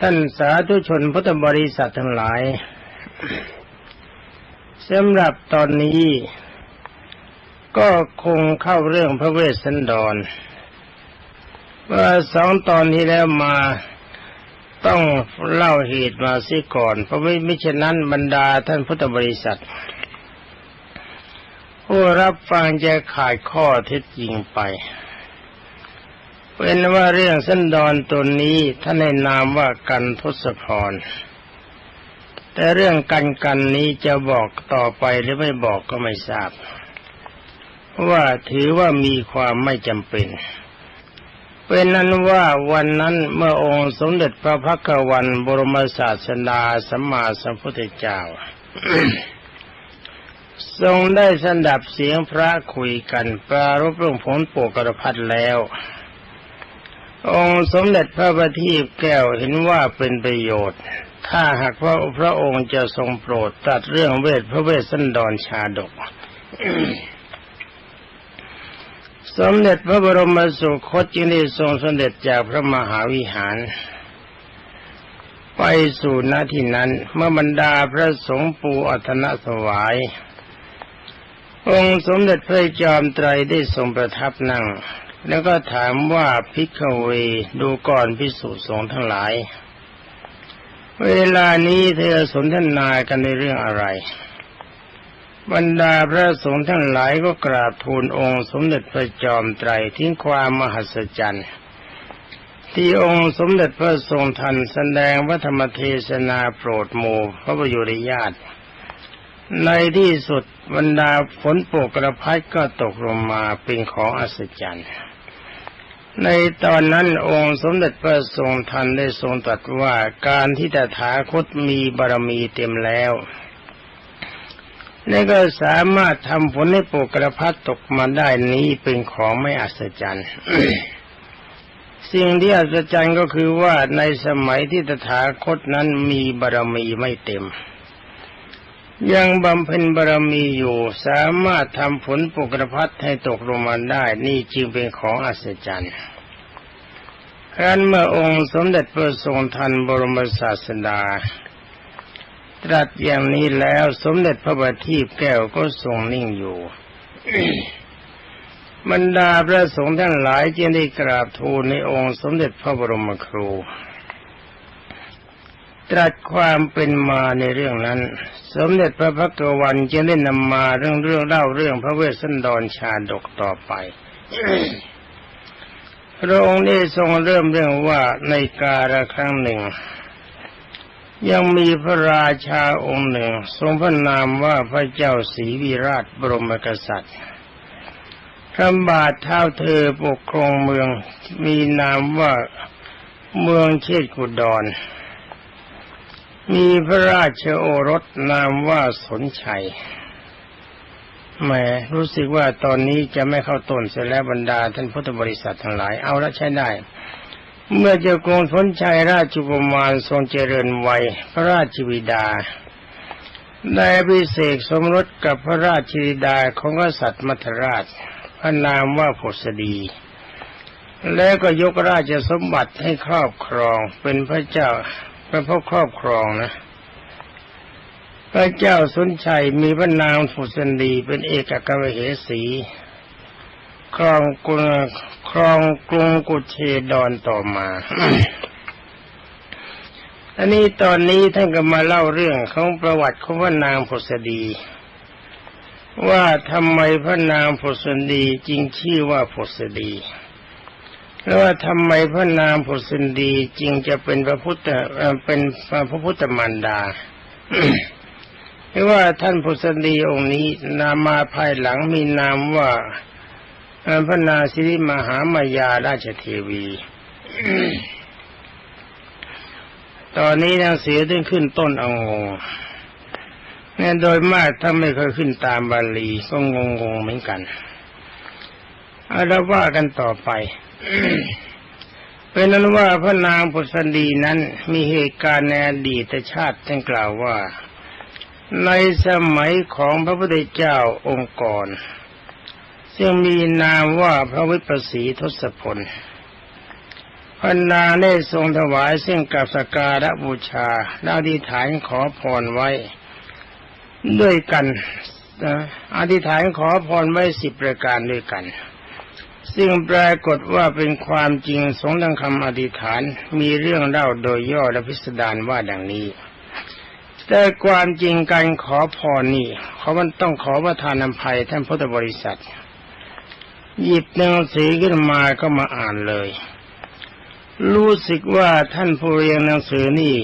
ท่านสาธุชนพุทธบริษัททั้งหลายสำหรับตอนนี้ ก็คงเข้าเรื่องพระเวสสันดรว่าสองตอนที่แล้วมาต้องเล่าเหตุมาซิก่อน เพราะไม่ไม่เช่นนั้นบรรดาท่านพุทธบริษัท ผู้รับฟังจะขาดข้อเท็จจริงไป เป็นว่าเรื่องสันดอนตัวนี้ท่านในนามว่ากันทศพร แต่เรื่องกันกันนี้จะบอกต่อไปหรือไม่บอกก็ไม่ทราบ ว่าถือว่ามีความไม่จำเป็นเป็นนั้นว่าวันนั้นเมื่อองค์สมเด็จพระพักวันบรมศาสดาสัมมาสัมพุทธเจ้า ทรงได้สันดับเสียงพระคุยกันปรารบเรื่องผลปกกระพัดแล้ว องค์สมเด็จพระบัณฑิตแก้วเห็นว่าเป็นประโยชน์ ถ้าหากว่าพระองค์จะทรงโปรดตัดเรื่องเวทพระเวสสันดรชาดก สมเด็จพระบรมสุคตจึงได้ทรงสมเด็จจากพระมหาวิหาร ไปสู่ณที่นั้น เมื่อบรรดาพระสงฆ์ปูอัธนสวาย องค์สมเด็จพระจอมไตรได้ทรงประทับนั่ง แล้วก็ถามว่าพิกเวดูก่อนพิสูจน์สงทั้งหลาย เวลานี้เธอสนทนากันในเรื่องอะไร บรรดาพระสงฆ์ทั้งหลายก็กราบทูลองค์สมเด็จพระจอมไตรทิ้งความมหัศจรรย์ที่องค์สมเด็จพระทรงทันแสดงวัธรรมเทศนาโปรดหมู่พระประยุรญาติในที่สุดบรรดาฝนโปกกระพัดก็ตกลงมาเป็นของอัศจรรย์ ในตอนนั้นองค์สมเด็จพระทรงทันได้ทรงตรัสว่าการที่ตถาคตมีบารมีเต็มแล้วนี่ก็สามารถทำฝนให้โปกกระพัดตกมาได้นี้เป็นของไม่อัศจรรย์ สิ่งที่อัศจรรย์ก็คือว่าในสมัยที่ตถาคตนั้นมีบารมีไม่เต็ม ยังบำเพ็ญบารมีอยู่สามารถทำฝนปกระพัดให้ตกลงมาได้ นี่จึงเป็นของอัศจรรย์ครั้นเมื่อองค์สมเด็จพระทรงทันบรมศาสดา ตรัสอย่างนี้แล้วสมเด็จพระบัณฑิตแก้วก็ทรงนิ่งอยู่บรรดาพระสงฆ์ทั้งหลายจึงได้กราบทูลในองค์สมเด็จพระบรมครู ตรัสความเป็นมาในเรื่องนั้น สมเด็จพระพักวันจึงได้นำมาเรื่องเรื่องเล่าเรื่องพระเวสสันดรชาดกต่อไปพระองค์ได้ทรงเริ่มเรื่องว่าในกาลครั้งหนึ่ง ยังมีพระราชาองค์หนึ่ง ทรงพระนามว่าพระเจ้าศรีวิราชบรมกษัตริย์พระบาทเท้าเธอปกครองเมืองมีนามว่าเมืองเชษกุดร มีพระราชโอรสนามว่าสนชัยแหมรู้สึกว่าตอนนี้จะไม่เข้าต้นเสียแล้วบรรดาท่านพุทธบริษัททั้งหลาย เอาละใช้ได้ เมื่อเจ้ากรงสนชัยราชกุมารทรงเจริญวัยพระราชวิดาได้พิเศษสมรสกับพระราชวิดาของกษัตริย์มัทราช พระนามว่าผสดี แล้วก็ยกราชสมบัติให้ครอบครองเป็นพระเจ้า เป็นพระครอบครองนะ พระเจ้าสนชัยมีพระนามผุสันดีเป็นเอกกวเหสีครองกรุงครองกรุงกุเชดอนต่อมาอันนี้ตอนนี้ท่านก็มาเล่าเรื่องของประวัติของพระนางผุสดี ว่าทำไมพระนางผุสดีจึงชื่อว่าผุสดี แล้วว่าทำไมพระนางผุสดีจึงจะเป็นพระพุทธเป็นพระพุทธมารดาเพราะว่าท่านผุสดีองค์นี้นามาภายหลังมีนามว่าพระนาสิริมหามายาราชเทวี ตอนนี้นางเสียต้องขึ้นต้นเอางงเนี่ยโดยมากถ้าไม่เคยขึ้นตามบาลีก็งงงเหมือนกัน เอาละว่ากันต่อไป เป็นนั้นว่าพระนางพุทธดีนั้นมีเหตุการณ์ในอดีตชาติท่านกล่าวว่า ในสมัยของพระพุทธเจ้าองค์ก่อนซึ่งมีนามว่าพระวิปัสสีทศพลพพระนางได้ทรงถวายซึ่งกับสกการะบูชาและอธิษฐานขอพรไว้ ด้วยกันนะอธิษฐานขอพรไว้สิบประการด้วยกัน ซึ่งปรากฏว่าเป็นความจริงสงดังคำอธิษฐานมีเรื่องเล่าโดยย่อและพิสดารว่าดังนี้ แต่ความจริงการขอพรนี่เขามันต้องขอประทานอภัยท่านพุทธบริษัท หยิบหนังสือขึ้นมาก็มาอ่านเลย รู้สึกว่าท่านผู้เรียงหนังสือนี่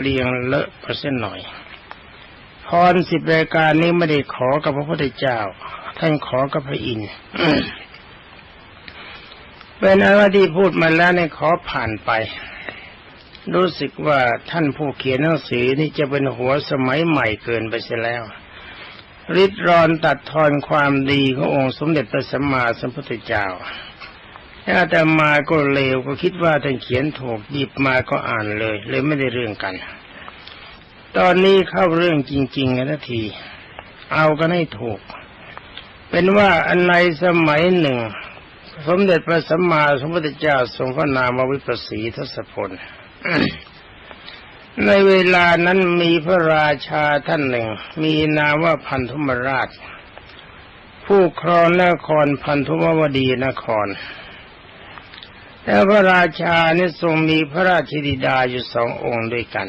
เรียงเลอะไปเส้นหน่อยพรสิบรายการนี้ไม่ได้ขอกับพระพุทธเจ้า ท่านขอกับพระอินทร์ เป็นอันว่าที่พูดมาแล้วในขอผ่านไป รู้สึกว่าท่านผู้เขียนหนังสือนี่จะเป็นหัวสมัยใหม่เกินไปเสียแล้วริดรอนตัดทอนความดีขององค์สมเด็จพระสัมมาสัมพุทธเจ้าถ้าแต่มาก็เลวก็คิดว่าท่านเขียนถูกหยิบมาก็อ่านเลย เลยไม่ได้เรื่องกัน ตอนนี้เข้าเรื่องจริงๆกันนาที เอากันให้ถูก เป็นว่าอันในสมัยหนึ่ง สมเด็จพระสัมมาสัมพุทธเจ้าทรงพระนามวิปัสสีทศพล ในเวลานั้นมีพระราชาท่านหนึ่ง มีนามว่าพันธุมราช ผู้ครองนครพันธุมวดีนคร แล้วพระราชานี่ทรงมีพระราชธิดาอยู่สององค์ด้วยกัน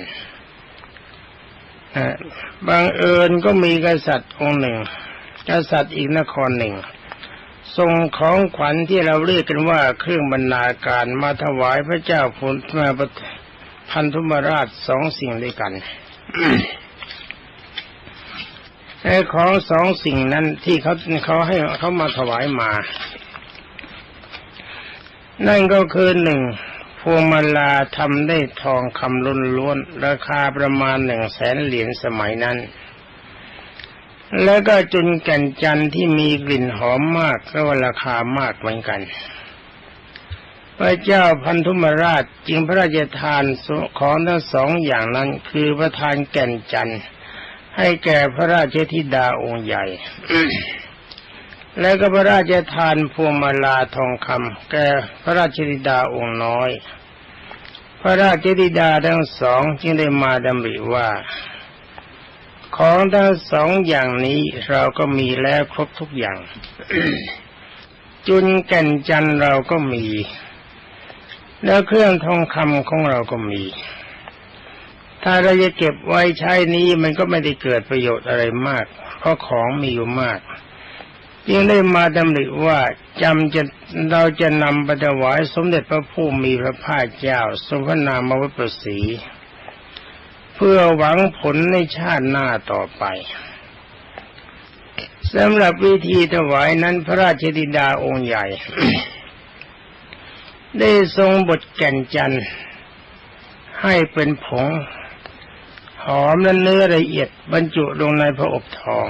บางเอิญก็มีกษัตริย์องค์หนึ่ง กษัตริย์อีกนครหนึ่ง ส่งของขวัญที่เราเรียกกันว่าเครื่องบรรณาการมาถวายพระเจ้าพุทธมาพันธุมราชสองสิ่งด้วยกันไอ้ของสองสิ่งนั้นที่เขาเขาให้เขามาถวายมา นั่นก็คือหนึ่งพวงมาลาทำได้ทองคำล้นล้วน ราคาประมาณหนึ่งแสนเหรียญสมัยนั้น แล้วก็จุนแก่นจันทร์ที่มีกลิ่นหอมมากก็ราคามากเหมือนกัน พระเจ้าพันธุมราชจึงพระราชทานของทั้งสองอย่างนั้น คือประทานแก่นจันทร์ให้แก่พระราชธิดาองค์ใหญ่ แล้วก็พระราชทานพวงมาลาทองคำแก่พระราชธิดาองค์น้อย พระราชธิดาทั้งสองจึงได้มาดำริว่า ของทั้งสองอย่างนี้เราก็มีแล้วครบทุกอย่าง จุนแก่นจันเราก็มี แล้วเครื่องทองคำของเราก็มี ถ้าเราจะเก็บไว้ใช้นี้มันก็ไม่ได้เกิดประโยชน์อะไรมาก เพราะของมีอยู่มากจึงได้มาดำริว่าจำจะเราจะนำไปถวายสมเด็จพระผู้มีพระภาคเจ้าทรงพระนามวิปัสสี เพื่อหวังผลในชาติหน้าต่อไปสำหรับวิธีถวายนั้นพระราชธิดาองค์ใหญ่ ได้ทรงบทแก่นจันทร์ให้เป็นผง หอมและเนื้อละเอียดบรรจุลงในพระอบทอง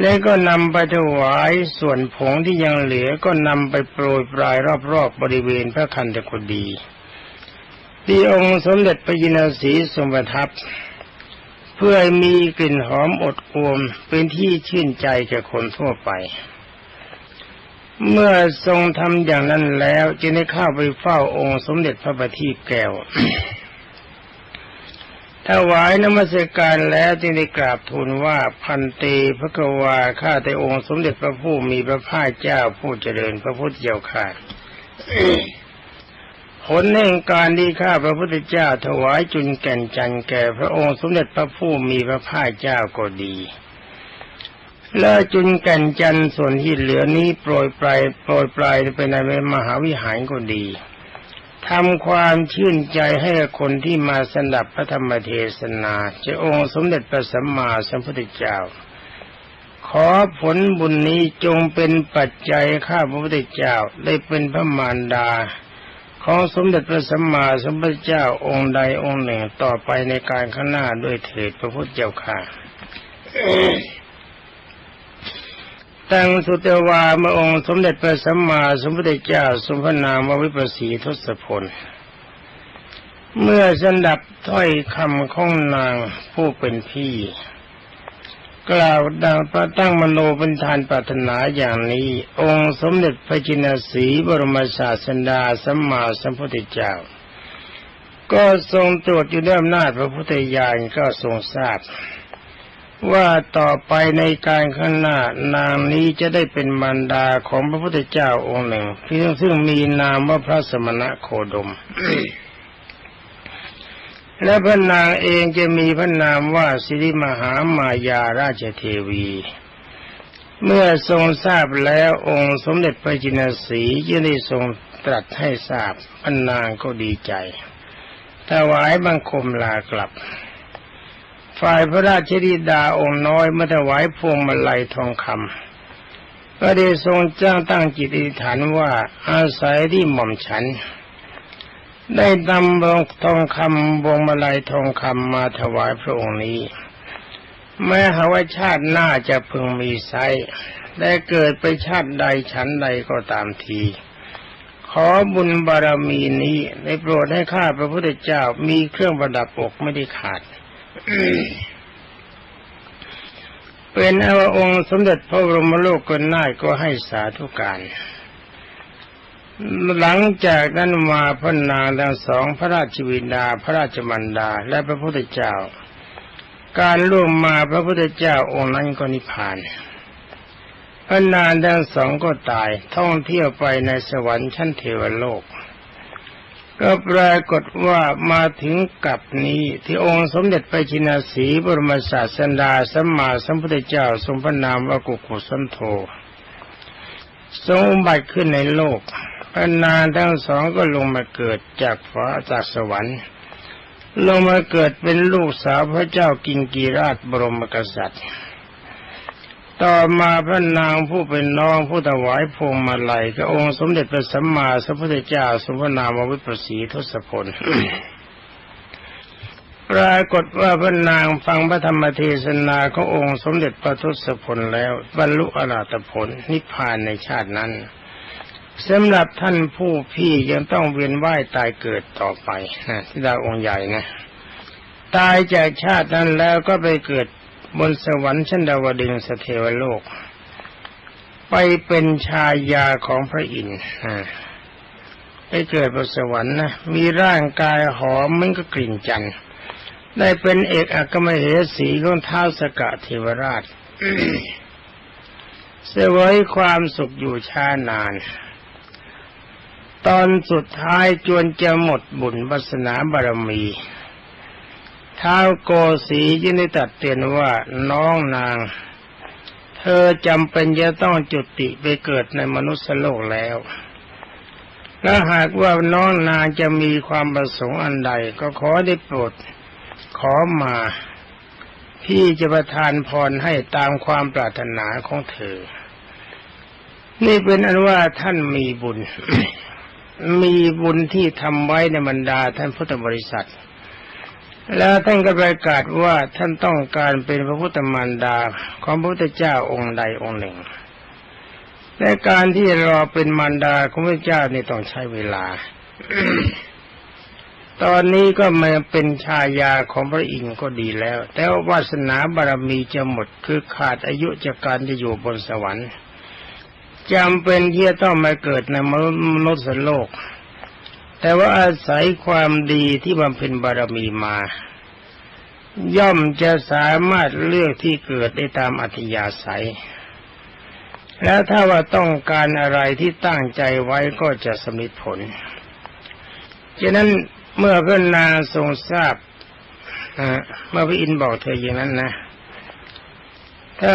แล้วก็นำไปถวายส่วนผงที่ยังเหลือก็นำไปโปรยปลายรอบๆบบริเวณพระคันธกุฎี ที่องค์สมเด็จพระยินสีทรงประทับ เพื่อให้มีกลิ่นหอมอดอวมเป็นที่ชื่นใจแก่คนทั่วไป เมื่อทรงทำอย่างนั้นแล้วจึงได้เข้าไปเฝ้าองค์สมเด็จพระบัณฑิตแก้วถวายนมัสการแล้วจึงได้กราบทูลว่าพันเตพระกวาข้าแต่องค์สมเด็จพระผู้มีพระภาคเจ้าผู้เจริญพระพุทธเจ้าค่ะ ผลแห่งการที่ข้าพระพุทธเจ้าถวายจุนแก่นจันแก่พระองค์สมเด็จพระผู้มีพระภาคเจ้าก็ดี และจุนแก่นจันส่วนที่เหลือนี้โปรยปลายโปรยปลายไปในมหาวิหารก็ดีทำความชื่นใจให้คนที่มาสนับพระธรรมเทศนาจะองค์สมเด็จพระสัมมาสัมพุทธเจ้า ขอผลบุญนี้จงเป็นปัจจัยข้าพระพุทธเจ้าได้เป็นพระมารดา ของสมเด็จพระสัมมาสัมพุทธเจ้าองค์ใดองค์หนึ่งต่อไปในการข้างหน้าด้วยเถิดพระพุทธเจ้าค่ะตั้งสุตวาเมื่อองค์สมเด็จพระสัมมาสัมพุทธเจ้าทรงพระนามวิปัสสีทศพล เมื่อสันดับถ้อยคำของนางผู้เป็นพี่ กล่าวดังประตั้งมโนเป็นทานปรารถนาอย่างนี้ องค์สมเด็จพระจินสีบรมศาสดาสัมมาสัมพุทธเจ้า ก็ทรงตรวจอยู่ด้วยอำนาจพระพุทธญาณก็ทรงทราบ ว่าต่อไปในการข้างหน้านางนี้จะได้เป็นมารดาของพระพุทธเจ้าองค์หนึ่งที่ซึ่งมีนามว่าพระสมณะโคดม และพระนางเองจะมีพระนามว่าสิริมหามายาราชเทวี เมื่อทรงทราบแล้วองค์สมเด็จพระจินสีจะได้ทรงตรัสให้ทราบพระนางก็ดีใจถวายบังคมลากลับ ฝ่ายพระราชธิดาองค์น้อยเมื่อถวายพวงมาลัยทองคำก็ได้ทรงจ้างตั้งจิตอธิษฐานว่าอาศัยที่หม่อมฉัน ได้นำบงทองคำบวงมาลัยทองคำมาถวายพระองค์นี้ แม้หาว่าชาติหน้าจะพึงมีไซได้เกิดไปชาติใดฉันใดก็ตามที ขอบุญบารมีนี้ได้โปรดให้ข้าพระพุทธเจ้ามีเครื่องประดับอกไม่ได้ขาด เป็นอวองค์สมเด็จพระบรมโลกกนาก็ให้สาธุการ หลังจากนั้นมาพระนางทั้งสองพระราชวินดา พระราชมันดา และพระพุทธเจ้า การล่วงมาพระพุทธเจ้าองค์นั้นก็นิพพานพระนางทั้งสองก็ตายท่องเที่ยวไปในสวรรค์ชั้นเทวโลก ก็ปรากฏว่ามาถึงกับนี้ที่องค์สมเด็จพระจินาสีบรมศาสดาสัมมาสัมพุทธเจ้าทรงพระนามว่ากุกุสันโธทรงอุบัติขึ้นในโลก พระนางทั้งสองก็ลงมาเกิดจากฟ้าจากสวรรค์ ลงมาเกิดเป็นลูกสาวพระเจ้ากิงกีราชบรมกษัตริย์ ต่อมาพระนางผู้เป็นน้องผู้ถวายพวงมาลัยกับองค์สมเด็จพระสัมมาสัมพุทธเจ้าสมพระนามวิปัสสีทศพลปรากฏว่าพระนางฟังพระธรรมเทศนาขององค์สมเด็จพระทศพลแล้วบรรลุอรหัตผลนิพพานในชาตินั้น สำหรับท่านผู้พี่ยังต้องเวียนว่ายตายเกิดต่อไปนะที่ดาวองค์ใหญ่นะ ตายจากชาตินั้นแล้วก็ไปเกิดบนสวรรค์ชั้นดาวดึงสเทวโลก ไปเป็นชายาของพระอินทร์ไปเกิดบนสวรรค์นะ มีร่างกายหอมมันก็กลิ่นจันทร์ได้เป็นเอกอัครมเหสีของท้าวสกะเทวราชเสวยความสุขอยู่ช้านาน ตอนสุดท้ายจวนจะหมดบุญวาสนาบารมีท้าวโกสียินได้ตัดเตือนว่าน้องนาง เธอจำเป็นจะต้องจุติไปเกิดในมนุษย์โลกแล้ว และหากว่าน้องนางจะมีความประสงค์อันใดก็ขอได้โปรดขอมา พี่จะประทานพรให้ตามความปรารถนาของเธอ นี่เป็นอันว่าท่านมีบุญ มีบุญที่ทำไว้ในบรรดาท่านพุทธบริษัท แล้วท่านก็ประกาศว่าท่านต้องการเป็นพระพุทธมารดาของพระพุทธเจ้าองค์ใดองค์หนึ่งและการที่รอเป็นมารดาของพระเจ้านี่ต้องใช้เวลา ตอนนี้ก็มาเป็นชายาของพระอินทร์ก็ดีแล้ว แต่ว่าวาสนาบารมีจะหมดคือขาดอายุจากการจะอยู่บนสวรรค์ จำเป็นที่จะต้องมาเกิดในมนุษย์โลก แต่ว่าอาศัยความดีที่บำเพ็ญบารมีมา ย่อมจะสามารถเลือกที่เกิดได้ตามอัธยาศัย แล้วถ้าว่าต้องการอะไรที่ตั้งใจไว้ก็จะสำเร็จผลฉะนั้นเมื่อพระนางทรงทราบเมื่อพระอินทร์บอกเธออย่างนั้นนะ ถ้า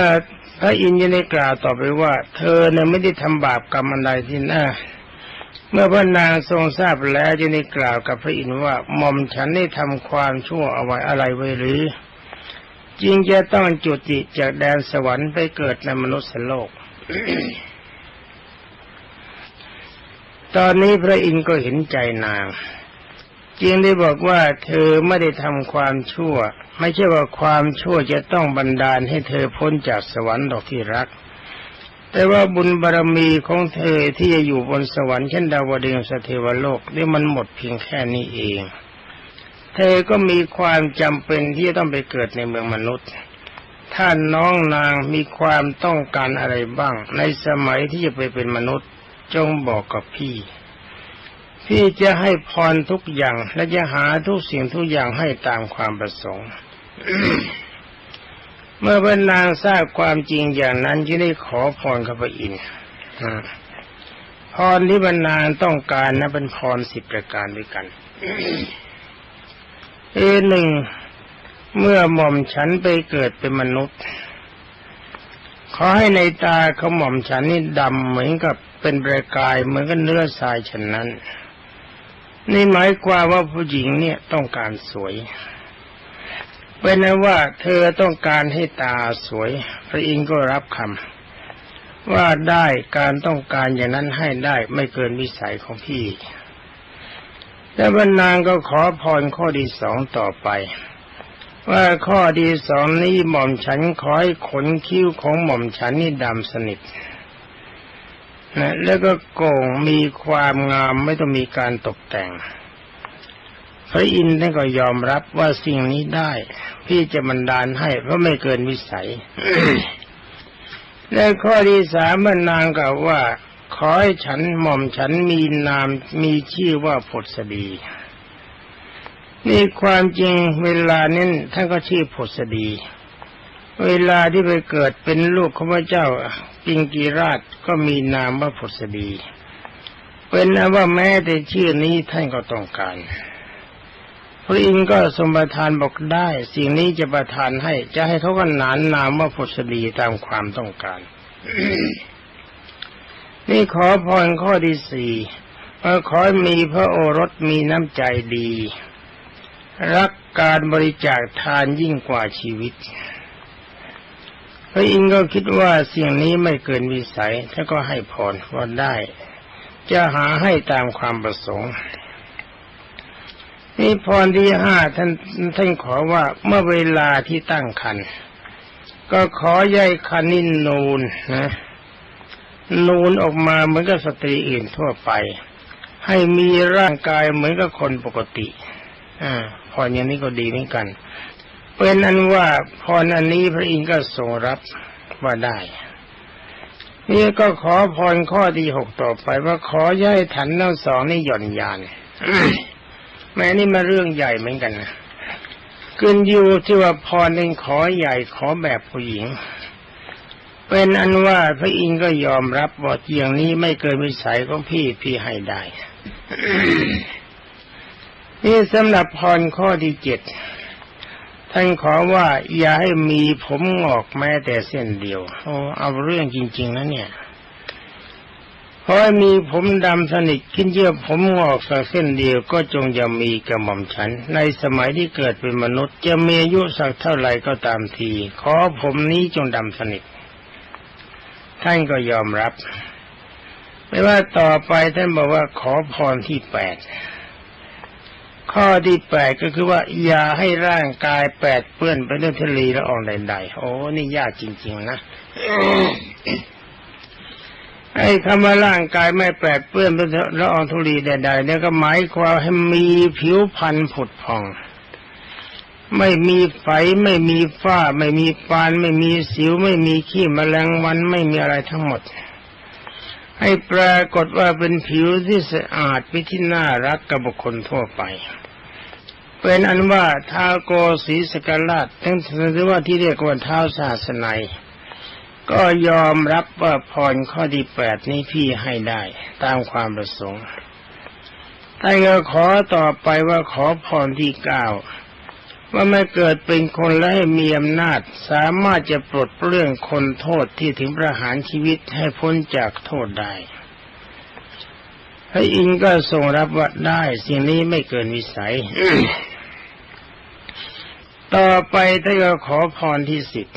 พระอินทร์ยังได้กล่าวต่อไปว่า เธอเนี่ยไม่ได้ทำบาปกรรมอะไรที่น่าเมื่อพระนางทรงทราบแล้วจะได้กล่าวกับพระอินทร์ว่าหม่อมฉันได้ทำความชั่วเอาไว้อะไรไว้หรือจึงจะต้องจุติจากแดนสวรรค์ไปเกิดในมนุษย์โลก ตอนนี้พระอินทร์ก็เห็นใจนาง จึงได้บอกว่าเธอไม่ได้ทำความชั่ว ไม่ใช่ว่าความชั่วจะต้องบันดาลให้เธอพ้นจากสวรรค์ดอกที่รัก แต่ว่าบุญบารรมีของเธอที่จะอยู่บนสวรรค์เช่นดาวดึงสเทวโลกนี่มันหมดเพียงแค่นี้เอง เธอก็มีความจำเป็นที่จะต้องไปเกิดในเมืองมนุษย์ ถ้าน้องนางมีความต้องการอะไรบ้าง ในสมัยที่จะไปเป็นมนุษย์จงบอกกับพี่พี่จะให้พรทุกอย่างและจะหาทุกสิ่งทุกอย่างให้ตามความประสงค์ เมื่อบรรนางทราบความจริงอย่างนั้นจึงได้ขอพรข้าพอินทร์พรที่บรรนางต้องการนะเป็นพรสิบประการด้วยกัน เอหนึ่งเมื่อหม่อมฉันไปเกิดเป็นมนุษย์ ขอให้ในตาเขาหม่อมฉันนี่ดำเหมือนกับเป็นประกายเหมือนกับเนื้อทรายฉันนั้น นี่หมายความว่าผู้หญิงเนี่ยต้องการสวย เป็นนะว่าเธอต้องการให้ตาสวย พระอินทร์ก็รับคำว่าได้การต้องการอย่างนั้นให้ได้ไม่เกินวิสัยของพี่ แล้วบรรนางก็ขอพรข้อที่สองต่อไป ว่าข้อที่สองนี้หม่อมฉันขอให้ขนคิ้วของหม่อมฉันนี่ดำสนิทนะแล้วก็โก่งมีความงามไม่ต้องมีการตกแต่ง พระอินทร์ท่านก็ยอมรับว่าสิ่งนี้ได้ พี่จะบันดาลให้เพราะไม่เกินวิสัย และข้อที่สามมันนางกล่าวว่า ขอให้ฉันหม่อมฉันมีนามมีชื่อว่าผดสดีนี่ความจริงเวลานั้นท่านก็ชื่อผดสดี เวลาที่ไปเกิดเป็นลูกของพระเจ้าปิงกีราชก็มีนามว่าผดสดี เป็นนะว่าแม้แต่ชื่อนี้ท่านก็ต้องการ พระอินทร์ก็สมประทานบอกได้ สิ่งนี้จะประทานให้ จะให้เขาก็นานนามว่าผดสดีตามความต้องการ นี่ขอพรข้อที่สี่ขอให้มีพระโอรสมีน้ำใจดี รักการบริจาคทานยิ่งกว่าชีวิต พระอินทร์ก็คิดว่าสิ่งนี้ไม่เกินวิสัยท่าก็ให้พรว่าได้ จะหาให้ตามความประสงค์ นี่พรที่ห้าท่านท่านขอว่าเมื่อเวลาที่ตั้งคันก็ขอใยคันนินนูนนะนูนออกมาเหมือนกับสตรีอื่นทั่วไป ให้มีร่างกายเหมือนกับคนปกติ อ่าพรอย่างนี้ก็ดีเหมือนกัน เป็นอันว่าพรอันนี้พระอินทร์ก็ทรงรับว่าได้นี่ก็ขอพรข้อที่หกต่อไปว่าขอย้ายฐานทั้งสองนี่หย่อนยาน แม้นี่มาเรื่องใหญ่เหมือนกันนะขึ้นยูที่ว่าพรเป็นขอใหญ่ขอแบบผู้หญิง เป็นอันว่าพระอินทร์ก็ยอมรับว่าเจียงนี้ไม่เกินวิสัยของพี่พี่ให้ได้ นี่สำหรับพรข้อที่เจ็ดท่านขอว่าอย่าให้มีผมงอกแม้แต่เส้นเดียวโอ้เอาเรื่องจริง ๆนะเนี่ย เพราะมีผมดำสนิทขึ้นเยื่อผมงอกสักเส้นเดียวก็จงอย่ามีกระหม่อมฉัน ในสมัยที่เกิดเป็นมนุษย์ จะมีอายุสักเท่าไหร่ก็ตามที ขอผมนี้จงดำสนิท ท่านก็ยอมรับ ไม่ว่าต่อไปท่านบอกว่าขอพรที่แปดข้อที่แปดก็คือว่า อย่าให้ร่างกายแปดเปื้อนไปด้วยทะเลละอองใดๆโอ้นี่ยากจริง ๆ นะ ไอ้คำว่าร่างกายไม่แปดเปื้อนไปด้วยละอองธุลีใดๆเนี่ยก็หมายความให้มีผิวพรรณผุดผ่อง ไม่มีไฝไม่มีฝ้า ไม่มีปาน ไม่มีสิว ไม่มีขี้แมลงวันไม่มีอะไรทั้งหมด ให้ปรากฏว่าเป็นผิวที่สะอาดเป็นที่น่ารักกับบุคคลทั่วไปเป็นอันว่าท้าโกศีสกราชทั้งถือว่าที่เรียกว่าท้าศาสนัย ก็ยอมรับว่าพรข้อที่แปดนี้พี่ให้ได้ตามความประสงค์ท่ก็ขอต่อไปว่าขอพรที่เก้าว่าไม่เกิดเป็นคนและให้มีอำนาจ สามารถจะปลดเปลื้องคนโทษที่ถึงประหารชีวิตให้พ้นจากโทษได้พระอินทร์ก็ทรงรับว่าได้สิ่งนี้ไม่เกินวิสัย ต่อไปท่านก็ขอพรที่สิบ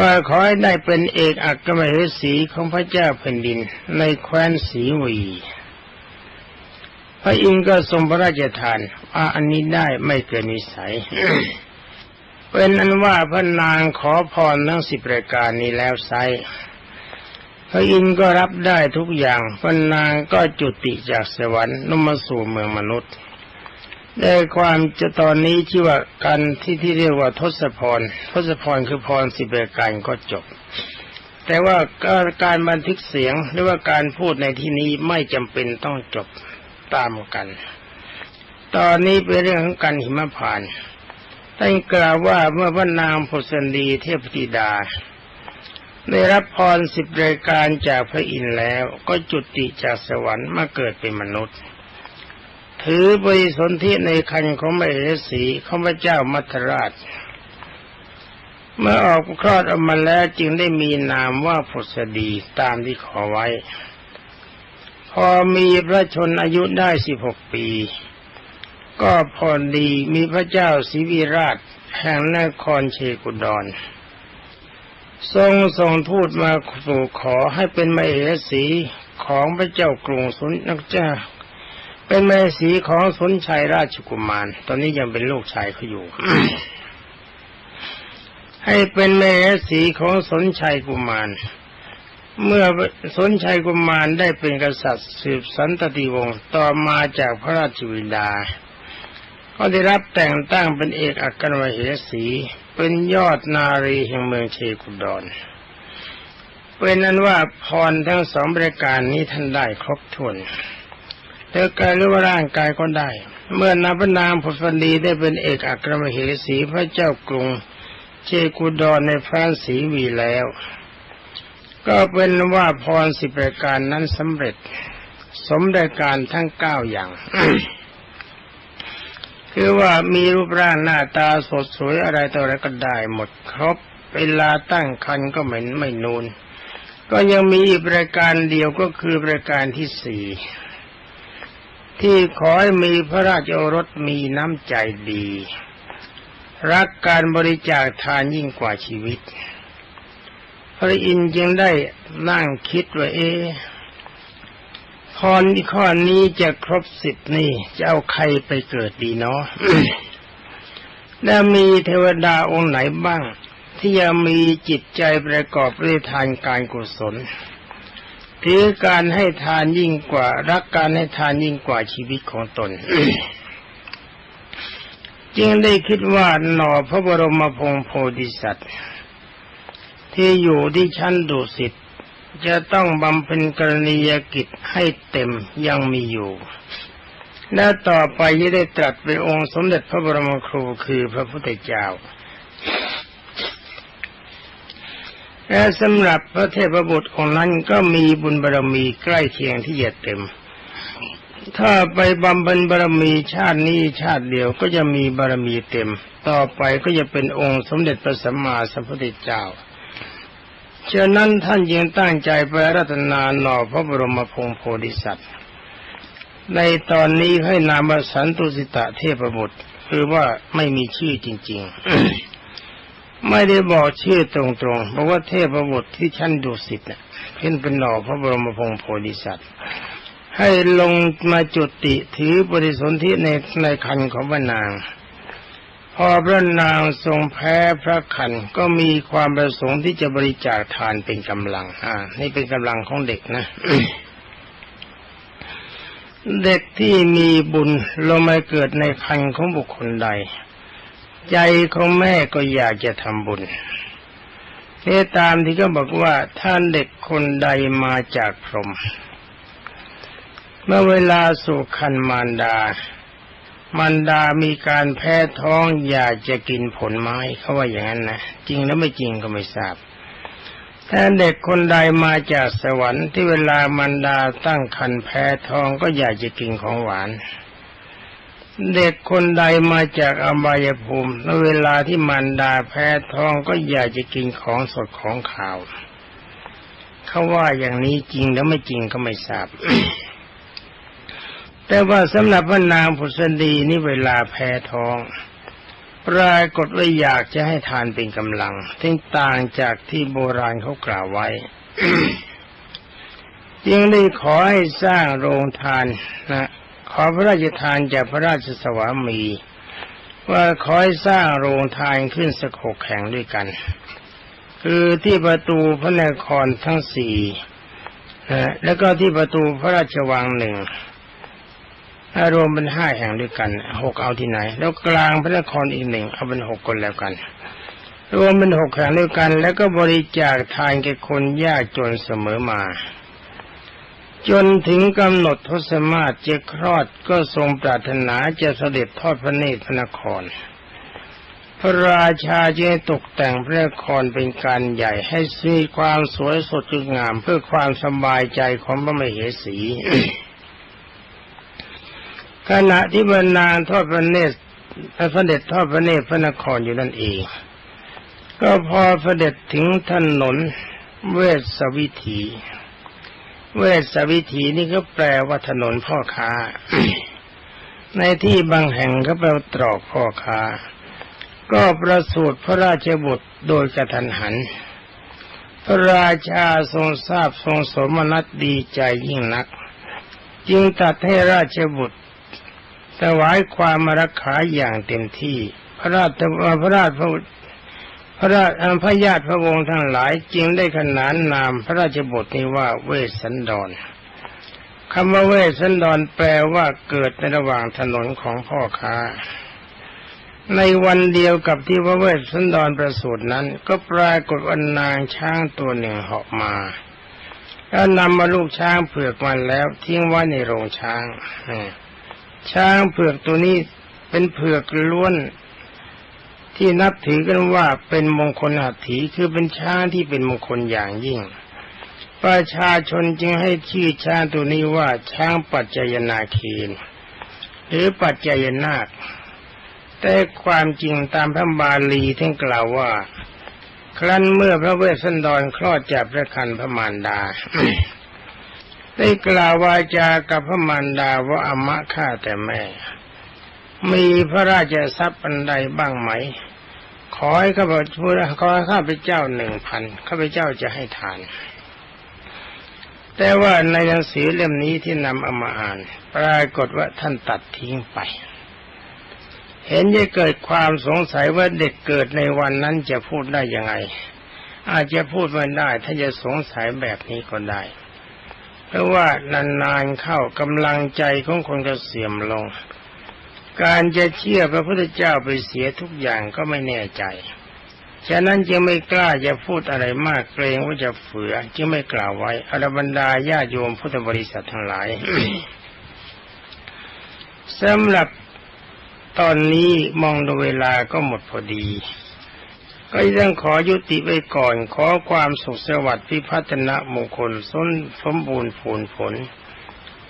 ว่าขอให้ได้เป็นเอกอัครมเหสีของพระเจ้าแผ่นดินในแคว้นสีวีพระอินทร์ก็ทรงพระราชทานว่าอันนี้ได้ไม่เกินวิสัย เป็นอันว่าพระนางขอพรทั้งสิบรายการนี้แล้วไซพระอินทร์ก็รับได้ทุกอย่างพระนางก็จุติจากสวรรค์นมาสู่เมืองมนุษย์ ได้ความจะตอนนี้ที่ว่าการที่ที่เรียกว่าทศพรทศพรคือพรสิบประการก็จบ แต่ว่าการบันทึกเสียงหรือว่าการพูดในที่นี้ไม่จำเป็นต้องจบตามกัน ตอนนี้เป็นเรื่องของการหิมพานท่านกล่าวว่าเมื่อพระนางพสันดีเทพธิดา ได้รับพรสิบรายการจากพระอินทร์แล้วก็จุติจากสวรรค์มาเกิดเป็นมนุษย์ ถือบริสนธิในคันของมเหสีของพระเจ้ามัทราช เมื่อออกคลอดออกมาแล้วจึงได้มีนามว่าพุษดีตามที่ขอไว้ พอมีพระชนอายุได้สิบหกปี ก็พอดีมีพระเจ้าศิวิราชแห่งนครเชกุดรทรงส่งทูตมาสู่ขอให้เป็นมเหสีของพระเจ้ากรุงสุนนักเจ้า เป็นแม่สีของสนชัยราชกุมาร ตอนนี้ยังเป็นลูกชายเขาอยู่ ให้เป็นแม่สีของสนชัยกุมาร เมื่อสนชัยกุมารได้เป็นกษัตริย์สืบสันตติวงศ์ต่อมาจากพระราชวิดา ก็ได้รับแต่งตั้งเป็นเอกอัครมเหสี เป็นยอดนารีแห่งเมืองเชกุดรเป็นนั้นว่าพรทั้งสองบริการนี้ท่านได้ครบถ้วน แต่กายหรือว่าร่างกายก็ได้ เมื่อนาพนามพุทธดีได้เป็นเอกอัครมเหสีพระเจ้ากรุงเชกุดรในฟรานสีวีแล้ว ก็เป็นว่าพรสิบประการนั้นสำเร็จ สมได้การทั้งเก้าอย่าง คือว่ามีรูปร่างหน้าตาสดสวยอะไรต่ออะไรก็ได้หมดครบ เวลาตั้งคันก็เหม็นไม่นูน ก็ยังมีอีกประการเดียวก็คือประการที่สี่ ที่ขอให้มีพระราชโอรสมีน้ำใจดี รักการบริจาคทานยิ่งกว่าชีวิต พระอินทร์จึงได้นั่งคิดว่าเอพรข้อนี้จะครบสิบนี่จะเอาใครไปเกิดดีเนาะและมีเทวดาองค์ไหนบ้าง ที่ยังมีจิตใจประกอบด้วยทานการกุศล ถือการให้ทานยิ่งกว่า รักการให้ทานยิ่งกว่าชีวิตของตน จึงได้คิดว่าหน่อพระบรมพงโพธิสัตว์ ที่อยู่ที่ชั้นดุสิตจะต้องบำเพ็ญกรณียกิจให้เต็มยังมีอยู่ และต่อไปจะได้ตรัสเป็นองค์สมเด็จพระบรมครูคือพระพุทธเจ้า และสำหรับพระเทพบุตรองนั้นก็มีบุญบารมีใกล้เคียงที่จะเต็ม ถ้าไปบำเพ็ญบารมีชาตินี้ชาติเดียวก็จะมีบารมีเต็ม ต่อไปก็จะเป็นองค์สมเด็จพระสัมมาสัมพุทธเจ้าเช่นนั้นท่านยังตั้งใจไปรัตนาหน่อพระบรมพงโพธิสัตว์ ในตอนนี้ให้นามสันตุสิตะเทพบุตรคือว่าไม่มีชื่อจริง ๆ ไม่ได้บอกชื่อตรงๆบอกว่าเทพบุตรที่ชั้นดุสิตเนี่ยเพ่นเป็นหน่อพระบรมพงศ์โพธิสัตว์ให้ลงมาจุติถือบริสนธิในในคันของพระนาง พอพระนางทรงแพ้พระคันก็มีความประสงค์ที่จะบริจาคทานเป็นกำลัง อ่า นี่เป็นกำลังของเด็กนะเด็กที่มีบุญลงมาเกิดในคันของบุคคลใด ใจของแม่ก็อยากจะทำบุญนี่ตามที่ก็บอกว่าท่านเด็กคนใดมาจากพรหมเมื่อเวลาสู่คันมารดามารดามีการแพ้ท้องอยากจะกินผลไม้เขาว่าอย่างนั้นนะจริงแล้วไม่จริงก็ไม่ทราบถ้าเด็กคนใดมาจากสวรรค์ที่เวลามารดาตั้งคันแพ้ท้องก็อยากจะกินของหวาน เด็กคนใดมาจากอบายภูมิแล้วเวลาที่มันดาแพ้ท้องก็อยากจะกินของสดของขาว เขาว่าอย่างนี้จริงแล้วไม่จริงก็ไม่ทราบ แต่ว่าสำหรับพระนางพุทธดีนี่เวลาแพ้ท้องปรากฏว่าอยากจะให้ทานเป็นกำลังทึงต่างจากที่โบราณเขากล่าวไว้จึงได้ขอให้สร้างโรงทานนะ ขอพระราชทานจากพระราชสวามี ว่าขอให้สร้างโรงทานขึ้นสักหกแห่งด้วยกัน คือที่ประตูพระนครทั้งสี่แล้วก็ที่ประตูพระราชวังหนึ่งถ้ารวมเป็นห้าแห่งด้วยกันหกเอาที่ไหน แล้วกลางพระนครอีกหนึ่งเอาเป็นหกคนแล้วกัน รวมเป็นหกแห่งด้วยกัน แล้วก็บริจาคทานแก่คนยากจนเสมอมา จนถึงกำหนดทศมาศจะคลอดก็ทรงปรารถนาจะเสด็จทอดพระเนตรพระนคร พระราชาจึงตกแต่งพระนครเป็นการใหญ่ให้มีความสวยสดงดงามเพื่อความสบายใจของพระมเหสี ขณะที่บรรนางทอดพระเนตรพระเสด็จทอดพระเนตรพระนครอยู่นั่นเอง ก็พอเสด็จถึงถนนเวสวิถี เวสวิถีนี่ก็แปลว่าถนนพ่อค้า ในที่บางแห่งก็แปลว่าตรอกพ่อค้า ก็ประสูติพระราชบุตรโดยกระทันหัน พระราชาทรงทราบทรงสมนัตดีใจยิ่งนัก จึงตัดให้ราชบุตรถวายความมรักขาอย่างเต็มที่ พระราชพระราช พระพระราชพระญาติพระวงศ์ทั้งหลายจึงได้ขนานนามพระราชบุตรนี้ว่าเวสสันดรคำว่าเวสสันดรแปลว่าเกิดในระหว่างถนนของพ่อค้า ในวันเดียวกับที่พระเวสสันดรประสูตินั้น ก็ปรากฏว่านางช้างตัวหนึ่งเหาะมาแล้วนำมาลูกช้างเผือกมาแล้วทิ้งไว้ในโรงช้างช้างเผือกตัวนี้เป็นเผือกล้วน ที่นับถือกันว่าเป็นมงคลหัตถีคือเป็นช้างที่เป็นมงคลอย่างยิ่ง ประชาชนจึงให้ชื่อช้างตัวนี้ว่าช้างปัจจยนาคีนหรือปัจจยนาค แต่ความจริงตามพระบาลีท่านกล่าวว่า ครั้นเมื่อพระเวสสันดรคลอดจากพระคันพระมารดา ได้กล่าววาจากับพระมารดาว่าอมะข้าแต่แม่มีพระราชทรัพย์อันใดบ้างไหม อให้ข้าพเจ้าขอให้ข้าพเจ้าหนึ่งพันข้าพเจ้าจะให้ทาน แต่ว่าในหนังสือเล่มนี้ที่นำเอามาอ่าน ปรากฏว่าท่านตัดทิ้งไป เห็นจะเกิดความสงสัยว่าเด็กเกิดในวันนั้นจะพูดได้ยังไง อาจจะพูดไม่ได้ถ้าจะสงสัยแบบนี้ก็ได้ เพราะว่านานๆเข้ากำลังใจของคนก็เสื่อมลง การจะเชื่อพระพุทธเจ้าไปเสียทุกอย่างก็ไม่แน่ใจ ฉะนั้นจึงไม่กล้าจะพูดอะไรมากเกรงว่าจะเฝือจึงไม่กล่าวไว้อรบรรดาญาโยมพุทธบริษัททั้งหลายสำหรับตอนนี้มองดูเวลาก็หมดพอดี ก็ยังขอยุติไว้ก่อนขอความสุขสวัสดิ์พิพัฒนะมงคลสนสมบูรณ์ผลผล